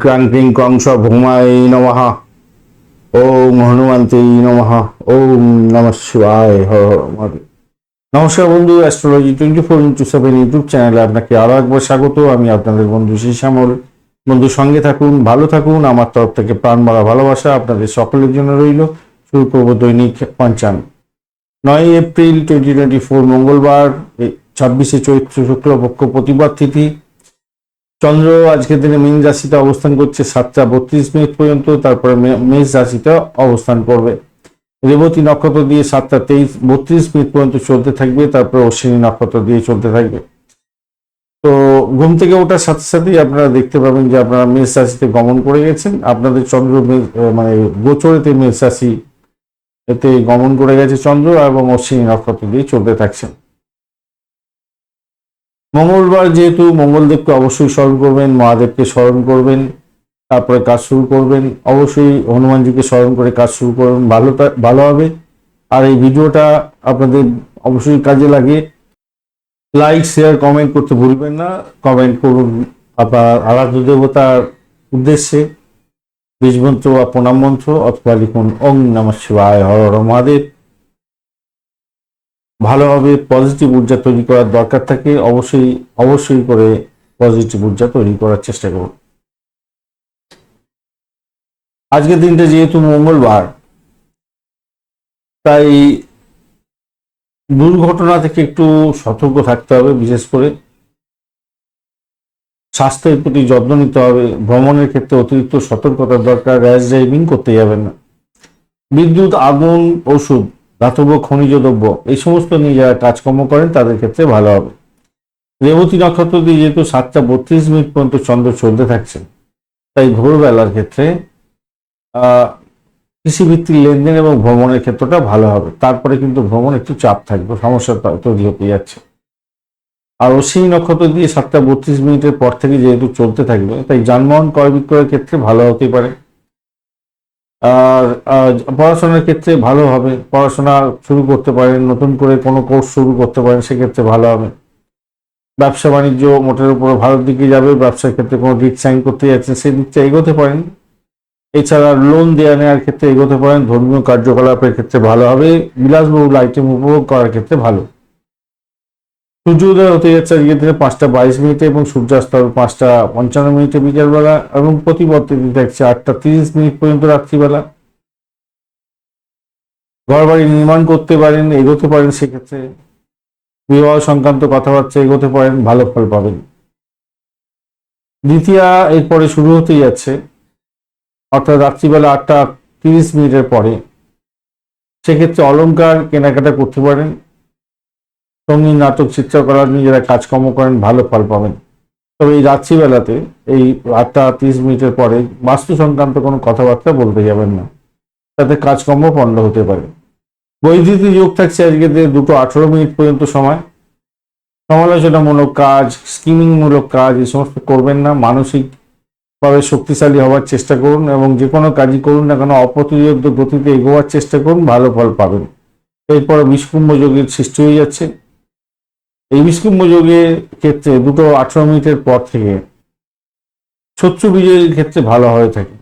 ক্রাং ক্রিং কংস ভৌমায় নমঃ। ওম হনুমন্তে নমঃ। ওম নম শিবায় নমস্কার বন্ধু, astrology twenty four into seven YouTube চ্যানেলে আপনাকে আরও একবার স্বাগত। আমি আপনাদের বন্ধু শ্যামল। বন্ধু, সঙ্গে থাকুন, ভালো থাকুন। আমার তরফ থেকে প্রাণ মারা ভালোবাসা আপনাদের সকলের জন্য রইল। শুরু করব দৈনিক পঞ্চান নয় এপ্রিল টোয়েন্টি টোয়েন্টি ফোর মঙ্গলবার ছাব্বিশে চৈত্র শুক্লপক্ষ প্রতিবাদ তিথি। চন্দ্র আজকের দিনে মীন রাশিতে অবস্থান করছে সাতটা বত্রিশ মিনিট পর্যন্ত, তারপরে মেষ রাশিতে অবস্থান করবে। রেবতী নক্ষত্র দিয়ে সাতটা তেইশ, বত্রিশ মিনিট পর্যন্ত চলতে থাকবে, তারপরে অশ্বিনী নক্ষত্র দিয়ে চলতে থাকবে। তো ঘুম থেকে ওঠার সাথে সাথেই আপনারা দেখতে পাবেন যে আপনারা মেষ রাশিতে গমন করে গেছেন। আপনাদের চন্দ্র মানে গোচরেতে মেষ রাশি এতে গমন করে গেছে চন্দ্র এবং অশ্বিনী নক্ষত্র দিয়ে চলতে থাকছেন। মঙ্গলবার যেহেতু মঙ্গলদেবকে অবশ্যই স্মরণ করবেন, মহাদেবকে স্মরণ করবেন, তারপরে কাজ শুরু করবেন, অবশ্যই হনুমানজিকে স্মরণ করে কাজ শুরু করবেন, ভালোটা, ভালো হবে। আর এই ভিডিওটা আপনাদের অবশ্যই কাজে লাগে। লাইক, শেয়ার, কমেন্ট করতে ভুলবেন না। কমেন্ট করুন আপনার আরাধ্য দেবতার উদ্দেশ্যে। বীজ মন্ত্র বা প্রণাম মন্ত্র অথবা লিখুন, ওং নম শিবায় হর মহাদেব। ভালোভাবে পজিটিভ ঊর্জা তৈরি করার দরকার থাকে, অবশ্যই অবশ্যই করে পজিটিভ ঊর্জা তৈরি করার চেষ্টা করুন। আজকের দিনটা যেহেতু মঙ্গলবার, তাই দুর্ঘটনা থেকে একটু সতর্ক থাকতে হবে, বিশেষ করে স্বাস্থ্যের প্রতি যত্ন নিতে হবে, ভ্রমণের ক্ষেত্রে অতিরিক্ত সতর্কতার দরকার, র্যাশ ড্রাইভিং করতে যাবেন না। বিদ্যুৎ, আগুন, ওষুধ ধাতব খনিজ দ্রব্য, এই সমস্ত নিয়ে যারা কাজকর্ম করেন, তাদের ক্ষেত্রে ভালো হবে। রেবতী নক্ষত্র দিয়ে যেহেতু সাতটা বত্রিশ মিনিট পর্যন্ত চন্দ্র চলতে থাকছে, তাই ভোরবেলার ক্ষেত্রে কৃষিভিত্তিক লেনদেন এবং ভ্রমণের ক্ষেত্রটা ভালো হবে। তারপরে কিন্তু ভ্রমণ একটু চাপ থাকবে, সমস্যা তৈরি হতে যাচ্ছে। আর অশ্বিনী নক্ষত্র দিয়ে সাতটা বত্রিশ মিনিটের পর থেকে যেহেতু চলতে থাকবে, তাই যানবাহন ক্রয় বিক্রয়ের ক্ষেত্রে ভালো হতে পারে। আর পড়াশোনার ক্ষেত্রে ভালো হবে। পড়াশোনা শুরু করতে পারেন, নতুন করে কোনো কোর্স শুরু করতে পারেন, সেক্ষেত্রে ভালো হবে। ব্যবসা বাণিজ্য মোটের উপরে ভালোর দিকে যাবে, ব্যবসার ক্ষেত্রে কোনো রিক সাইন করতে যাচ্ছেন সেই দিকটা এগোতে পারেন। এছাড়া লোন দেওয়া নেওয়ার ক্ষেত্রে এগোতে পারেন, ধর্মীয় কার্যকলাপের ক্ষেত্রে ভালো হবে, বিলাসবহুল আইটেম উপভোগ করার ক্ষেত্রে ভালো। সূর্যোদয় হতে যাচ্ছে আজকের দিনে পাঁচটা বাইশ মিনিটে এবং সূর্যাস্ত হবে পাঁচটা পঞ্চান্ন মিনিটে বিকেলবেলা এবং প্রতিবর্তী দেখছে আটটা তিরিশ মিনিট পর্যন্ত রাত্রিবেলা। ঘর বাড়ি নির্মাণ করতে পারেন, এগোতে পারেন সেক্ষেত্রে। বিবাহ সংক্রান্ত কথাবার্তা এগোতে পারেন, ভালো ফল পাবেন। দ্বিতীয়া এরপরে শুরু হতে যাচ্ছে, অর্থাৎ রাত্রিবেলা আটটা তিরিশ মিনিটের পরে। সেক্ষেত্রে অলংকার কেনাকাটা করতে পারেন সংগীত নাটক, চিত্রকলা নিয়ে যারা কাজকর্ম করেন, ভালো ফল পাবেন। তবে এই রাত্রিবেলাতে, এই আটটা তিরিশ মিনিটের পরে বাস্তু সংক্রান্ত কোনো কথাবার্তা বলতে যাবেন না। তাতে কাজকর্ম পণ্ড হতে পারে। বৈদ্যুতিক যোগ থাকছে আজকে দুটো আঠারো মিনিট পর্যন্ত সময়। সমালোচনামূলক কাজ, স্কিমিংমূলক কাজ, এই সমস্ত করবেন না। মানসিকভাবে শক্তিশালী হওয়ার চেষ্টা করুন এবং যে কোনো কাজই করুন না কেন, অপ্রতিরোধ গতিতে এগোবার চেষ্টা করুন, ভালো ফল পাবেন। এরপর বিষকুম্ভ যোগের সৃষ্টি হয়ে যাচ্ছে। এই বিষকুম্ভ যোগের ক্ষেত্রে দুটো আঠারো মিনিটের পর থেকে শত্রু বিজয়ের ক্ষেত্রে ভালো হয়ে থাকে।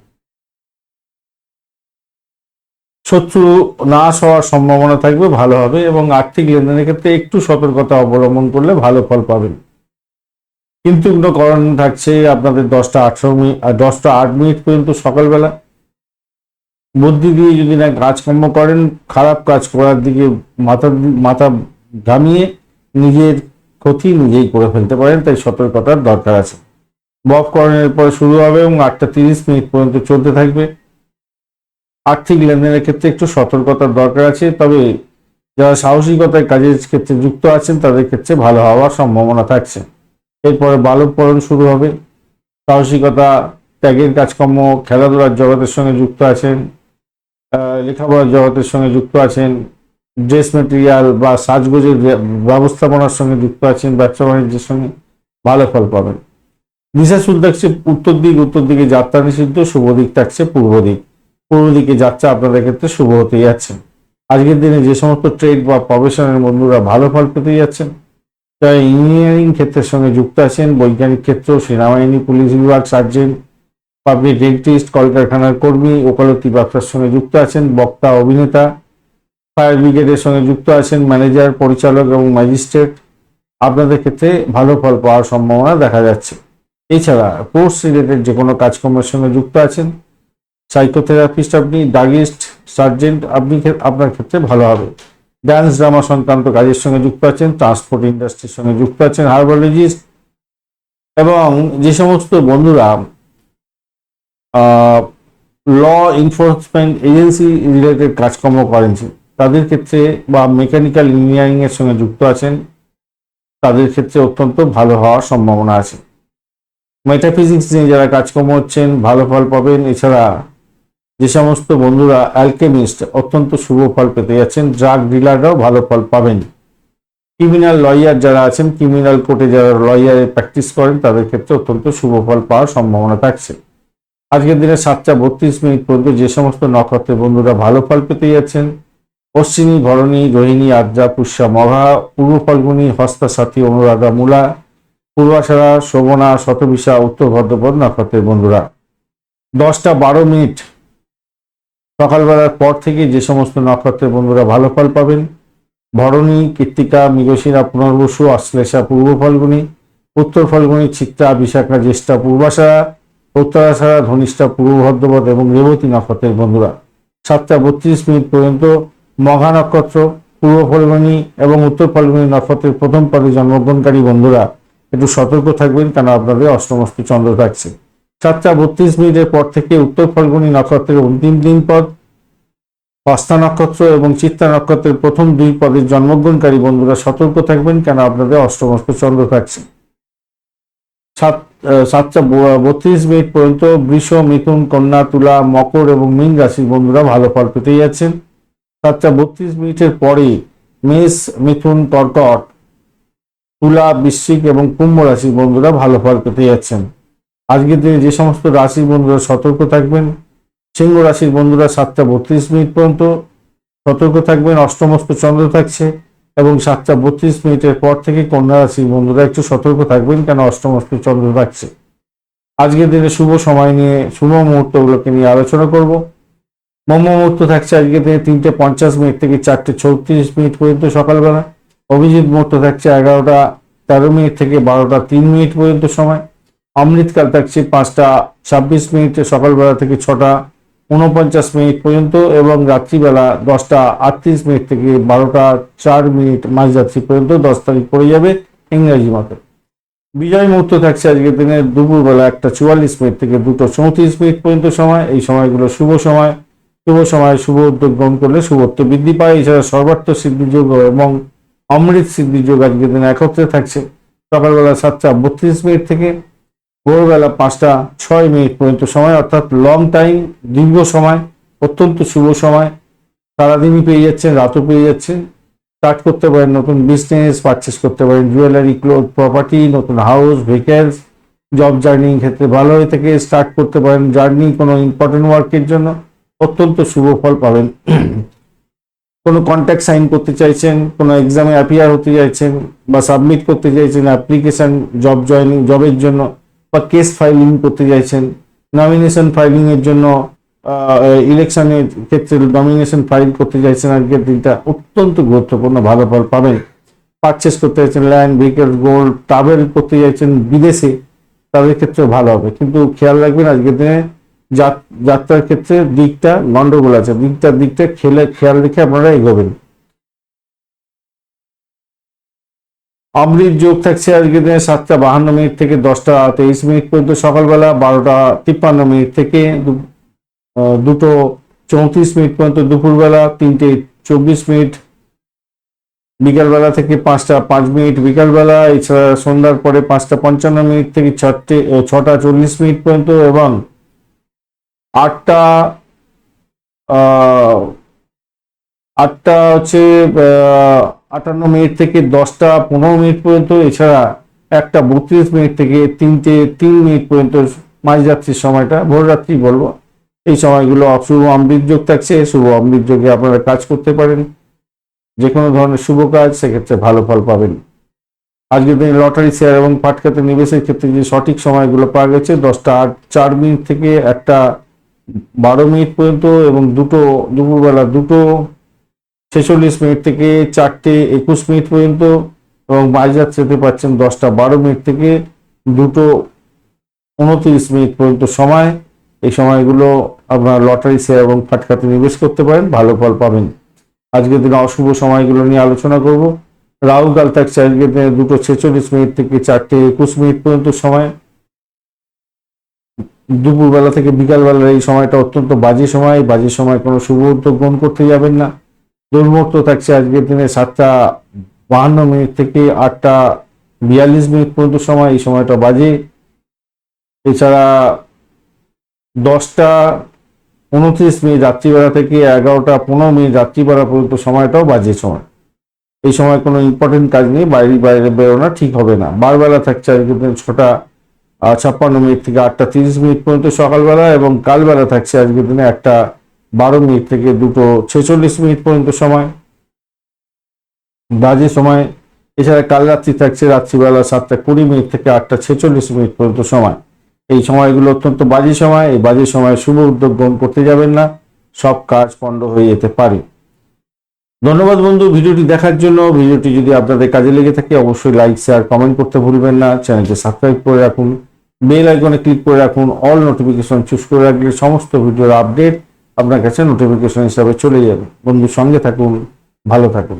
শত্রু নাশ হওয়ার সম্ভাবনা থাকবে, ভালো হবে এবং আর্থিক লেনদেনের ক্ষেত্রে একটু সতর্কতা অবলম্বন করলে ভালো ফল পাবেন। কিন্তু করণ থাকছে আপনাদের দশটা আঠারো মিনিট দশটা আট মিনিট পর্যন্ত সকালবেলা। বুদ্ধি দিয়ে যদি না কাজকর্ম করেন, খারাপ কাজ করার দিকে মাথা মাথা ঘামিয়ে নিজের ক্ষতি নিজেই করে ফেলতে পারেন, তাই সতর্কতার দরকার আছে। বককরণের পরে শুরু হবে এবং আটটা তিরিশ মিনিট পর্যন্ত চলতে থাকবে। আর্থিক লেনদেনের ক্ষেত্রে একটু সতর্কতার দরকার আছে, তবে যারা সাহসিকতায় কাজের ক্ষেত্রে যুক্ত আছেন, তাদের ক্ষেত্রে ভালো হওয়ার সম্ভাবনা থাকছে। এরপরে বালক পরণ শুরু হবে। সাহসিকতা, ত্যাগের কাজকর্ম, খেলাধুলার জগতের সঙ্গে যুক্ত আছেন লেখাপড়ার জগতের সঙ্গে যুক্ত আছেন ড্রেস মেটেরিয়াল বা সাজগোজের ব্যবস্থাপনার সঙ্গে যুক্ত আছেন, ব্যবসা বাণিজ্যের সঙ্গে ভালো ফল পাবেন। শুরু থাকছে উত্তর দিক, উত্তর দিকে যাত্রা নিষিদ্ধ, শুভ দিক থাকছে পূর্ব দিক। পূর্ব দিকে যাত্রা আপনাদের ক্ষেত্রে শুভ হতে যাচ্ছে। আজকের দিনে যে সমস্ত ট্রেড বা প্রফেশনের বন্ধুরা ভালো ফল পেতে যাচ্ছেন যারা ইঞ্জিনিয়ারিং ক্ষেত্রের সঙ্গে যুক্ত আছেন, বৈজ্ঞানিক ক্ষেত্র সেনাবাহিনী, পুলিশ বিভাগ সার্জেন্ট পাবলিক ডেন্টিস্ট কলকারখানার কর্মী, ওকালতি ব্যবসার সঙ্গে যুক্ত আছেন, বক্তা, অভিনেতা ফায়ার ব্রিগেডের সঙ্গে যুক্ত আছেন ম্যানেজার, পরিচালক এবং ম্যাজিস্ট্রেট। আপনাদের ক্ষেত্রে ভালো ফল পাওয়ার সম্ভাবনা দেখা যাচ্ছে। এছাড়া কোর্স রিলেটেড যে কোনো কাজকর্মের সঙ্গে যুক্ত আছেন। সাইকোথেরাপিস্ট আপনি ডাগিস্ট সার্জেন্ট, আপনি আপনার ক্ষেত্রে ভালো হবে। ডান্স ড্রামা সংক্রান্ত কাজের সঙ্গে যুক্ত আছেন, ট্রান্সপোর্ট ইন্ডাস্ট্রির সঙ্গে যুক্ত আছেন হার্বালজিস্ট এবং যে সমস্ত বন্ধুরা ল এনফোর্সমেন্ট এজেন্সি রিলেটেড কাজকর্ম করেন। তাদের ক্ষেত্রে বা মেকানিক্যাল ইঞ্জিনিয়ারিং এর সঙ্গে যুক্ত আছেন, তাদের ক্ষেত্রে অত্যন্ত ভালো হওয়ার সম্ভাবনা আছে। মেটাফিজিক্স নিয়ে যারা কাজকর্ম হচ্ছেন, ভালো ফল পাবেন। এছাড়া যে সমস্ত বন্ধুরা অ্যালকেমিস্ট অত্যন্ত শুভ ফল পেতে যাচ্ছেন, ড্রাগ ডিলাররাও ভালো ফল পাবেন। ক্রিমিনাল লয়ার যারা আছেন, ক্রিমিনাল কোর্টে যারা লয়ারে প্র্যাকটিস করেন, তাদের ক্ষেত্রে অত্যন্ত শুভ ফল পাওয়ার সম্ভাবনা থাকছে। আজকের দিনে সাতটা বত্রিশ মিনিট পর্যন্ত যে সমস্ত নক্ষত্রের বন্ধুরা ভালো ফল পেতে যাচ্ছেন অশ্বিনী ভরণী রোহিণী আদ্রা, পুষ্যা, মঘা পূর্ব ফাল্গুনী হস্তা সাথী অনুরাধা, মূলা, পূর্বাশারা, শোভনা, শতবিশা, উত্তর ভদ্রপদ নক্ষত্রের বন্ধুরা। দশটা বারো মিনিট। সকালবেলার পর থেকে যে সমস্ত নক্ষত্রের বন্ধুরা ভালো ফল পাবেন, ভরণী কৃত্তিকা মৃগশিরা, পুনর্বসু আশ্লেষা পূর্ব ফাল্গুনী উত্তর ফাল্গুনী চিত্রা বিশাখা, জ্যেষ্ঠা, পূর্বাশারা, উত্তরাশারা, ধনিষ্ঠা, পূর্ব ভদ্রপদ এবং রেবতী নক্ষত্রের বন্ধুরা। সাতটা বত্রিশ মিনিট পর্যন্ত মঘা নক্ষত্র, পূর্ব ফাল্গুনী এবং উত্তর ফাল্গুনী নক্ষত্রের প্রথম পদে জন্মগ্রহণকারী বন্ধুরা, একটু সতর্ক থাকবেন কেন আপনাদের অষ্টমস্তি চন্দ্র থাকছে। সাতটা বত্রিশ মিনিটের পর থেকে উত্তর ফাল্গুনী নক্ষত্রের অন্তিম দিন পদ হস্তা নক্ষত্র এবং চিত্তা নক্ষত্রের প্রথম দুই পদের জন্মগ্রহণকারী বন্ধুরা সতর্ক থাকবেন কেন আপনাদের অষ্টমস্ত চন্দ্র থাকছে। সাত সাতটা বত্রিশ মিনিট পর্যন্ত বৃষ, মিথুন, কন্যা, তুলা, মকর এবং মীন রাশির বন্ধুরা ভালো ফল পেতে যাচ্ছেন। সাতটা বত্রিশ মিনিটের পরে মেষ মিথুন কর্কট তুলা, বৃশ্চিক এবং কুম্ভ রাশির বন্ধুরা ভালো ফল পেতে যাচ্ছেন। আজকের দিনে যে সমস্ত রাশির বন্ধুরা সতর্ক থাকবেন, সিংহ রাশির বন্ধুরা সাতটা বত্রিশ মিনিট পর্যন্ত সতর্ক থাকবেন, অষ্টমস্ত চন্দ্র থাকছে এবং সাতটা বত্রিশ মিনিটের পর থেকে কন্যা রাশির বন্ধুরা একটু সতর্ক থাকবেন কেন অষ্টমস্ত চন্দ্র থাকছে। আজকের দিনে শুভ সময় নিয়ে, শুভ মুহূর্তগুলোকে নিয়ে আলোচনা করব। মুহূর্ত থাকছে আজকে দিনে তিনটে পঞ্চাশ মিনিট থেকে চারটে চৌত্রিশ মিনিট পর্যন্ত সকালবেলা। অভিজিৎ মুহূর্ত থাকছে এগারোটা তেরো মিনিট থেকে বারোটা তিন মিনিট পর্যন্ত সময়। অমৃতকাল থাকছে পাঁচটা ছাব্বিশ মিনিট, সকালবেলা থেকে ছটা উনপঞ্চাশ মিনিট পর্যন্ত এবং রাত্রিবেলা দশটা আটত্রিশ মিনিট থেকে বারোটা চার মিনিট মাঝরাত্রি পর্যন্ত দশ তারিখ পড়ে যাবে ইংরেজি মতে বিজয় মুহূর্ত থাকছে আজকের দিনে দুপুরবেলা একটা চুয়াল্লিশ মিনিট থেকে দুটো চৌত্রিশ মিনিট পর্যন্ত সময়। এই সময়গুলো শুভ সময়। শুভ সময়, শুভ উদ্যোগ গ্রহণ করলে শুভত্ব বৃদ্ধি পায়। এছাড়া সর্বার্থ সিদ্ধিযোগ এবং অমৃত সিদ্ধিযোগ আজকের দিনে একত্রে থাকছে। সকালবেলা সাতটা বত্রিশ মিনিট থেকে ভোরবেলা পাঁচটা ছয় মিনিট পর্যন্ত সময়, অর্থাৎ লং টাইম দীর্ঘ সময়, অত্যন্ত শুভ সময়। সারাদিনই পেয়ে যাচ্ছেন, রাতও পেয়ে যাচ্ছেন। স্টার্ট করতে পারেন নতুন বিজনেস পারচেস করতে পারেন জুয়েলারি ক্লোথ প্রপার্টি নতুন হাউস ভেহিকেলস জব জার্নিং ক্ষেত্রে ভালো হয়ে থেকে। স্টার্ট করতে পারেন জার্নি কোনো ইম্পর্টেন্ট ওয়ার্কের জন্য। অত্যন্ত শুভ ফল পাবেন। কোনো কন্ট্যাক্ট সাইন করতে চাইছেন, কোনো এক্সামে অ্যাপিয়ার হতে চাইছেন বা সাবমিট করতে চাইছেন অ্যাপ্লিকেশন জব জয়নিং জবের জন্য বা কেস ফাইলিং করতে চাইছেন নমিনেশন ফাইলিং এর জন্য ইলেকশনের ক্ষেত্রে নমিনেশন ফাইল করতে চাইছেন, আজকের দিনটা অত্যন্ত গুরুত্বপূর্ণ, ভালো ফল পাবেন। পারচেস করতে চাইছেন ল্যান্ড ভেহিকেল গোল্ড ট্রাভেল করতে চাইছেন, বিদেশে, তাদের ক্ষেত্রে ভালো হবে। কিন্তু খেয়াল রাখবেন, আজকের দিনে যাত্রার ক্ষেত্রে দিকটা গন্ডগোল আছে। দিকটার দিকটা খেলে খেয়াল রেখে আপনারা এগোবেন। অমৃত যোগ থাকছে আজকের দিনে সাতটা বাহান্ন মিনিট থেকে দশটা তেইশ মিনিট পর্যন্ত সকালবেলা বারোটা তিপ্পান্ন মিনিট থেকে দুটো চৌত্রিশ মিনিট পর্যন্ত দুপুরবেলা তিনটে চব্বিশ মিনিট। বিকালবেলা থেকে পাঁচটা পাঁচ মিনিট বিকালবেলা এছাড়া সন্ধ্যার পরে পাঁচটা পঞ্চান্ন মিনিট থেকে আহ, ছটা চল্লিশ মিনিট পর্যন্ত এবং আটটা আটটা হচ্ছে আটান্ন মিনিট থেকে দশটা পনেরো মিনিট পর্যন্ত, এছাড়া একটা বত্রিশ মিনিট থেকে তিনটে, তিন মিনিট পর্যন্ত মাঝরাত্রির সময়টা ভোররাত্রি বলব। এই সময়গুলো শুভ অমৃত যোগ থাকছে, শুভ অমৃত যোগে আপনারা কাজ করতে পারেন। যে কোনো ধরনের শুভ কাজ, সেক্ষেত্রে ভালো ফল পাবেন। আজকের দিনে লটারি, শেয়ার এবং পাটকাতে নিবেশের ক্ষেত্রে যে সঠিক সময়গুলো পাওয়া গেছে, দশটা আট, চার মিনিট থেকে একটা বারো মিনিট পর্যন্ত এবং দুটো দুপুরবেলা দুটো ছেচল্লিশ মিনিট থেকে চারটে একুশ মিনিট পর্যন্ত এবং মাঝরাত্রিতে পাচ্ছেন দশটা বারো মিনিট থেকে দুটো উনত্রিশ মিনিট পর্যন্ত সময়। এই সময়গুলো আপনার লটারি শেয়ার এবং ফাটকাতে নিবেশ করতে পারেন, ভালো ফল পাবেন। আজকের দিনে অশুভ সময়গুলো নিয়ে আলোচনা করব। রাহু কাল থাকছে আজকের দিনে দুটো ছেচল্লিশ মিনিট থেকে চারটে একুশ মিনিট পর্যন্ত সময়। দুপুরবেলা থেকে বিকালবেলার এই সময়টা অত্যন্ত বাজে সময় বাজে সময় কোনো শুভ উদ্যোগ গ্রহণ করতে যাবেন না। দুর্মুহূর্ত থাকছে আজকের দিনে সাতটা বাহান্ন মিনিট থেকে আটটা বিয়াল্লিশ মিনিট পর্যন্ত সময়, এই সময়টা বাজে। এছাড়া দশটা উনত্রিশ মিনিট রাত্রিবেলা থেকে এগারোটা পনেরো মিনিট রাত্রিবেলা পর্যন্ত সময়টাও বাজে সময়। এই সময় কোনো ইম্পর্টেন্ট কাজ নেই, বাইরে বাইরে বেরোনো ঠিক হবে না। বারবেলা থাকছে আজকের দিন ছটা ছাপ্পান্ন মিনিট থেকে আটটা তিরিশ মিনিট পর্যন্ত সকালবেলা এবং কালবেলা থাকছে আজকের দিনে একটা বারো মিনিট থেকে দুটো ছেচল্লিশ মিনিট পর্যন্ত সময়, বাজে সময়। এছাড়া কাল রাত্রি থাকছে রাত্রিবেলা সাতটা কুড়ি মিনিট থেকে আটটা ছেচল্লিশ মিনিট পর্যন্ত সময়। এই সময়গুলো অত্যন্ত বাজে সময়, এই বাজে সময় শুভ উদ্যোগ গ্রহণ করতে যাবেন না, সব কাজ পণ্ড হয়ে যেতে পারে। ধন্যবাদ বন্ধু, ভিডিওটি দেখার জন্য। ভিডিওটি যদি আপনাদের কাজে লেগে থাকে, অবশ্যই লাইক, শেয়ার, কমেন্ট করতে ভুলবেন না। চ্যানেলটি সাবস্ক্রাইব করে রাখুন। বেল আইকনে ক্লিক করে রাখুন অল নোটিফিকেশন চুজ করে রাখলে সমস্ত ভিডিওর আপডেট আপনার কাছে নোটিফিকেশন হিসাবে চলে যাবে। বন্ধুর সঙ্গে থাকুন, ভালো থাকুন।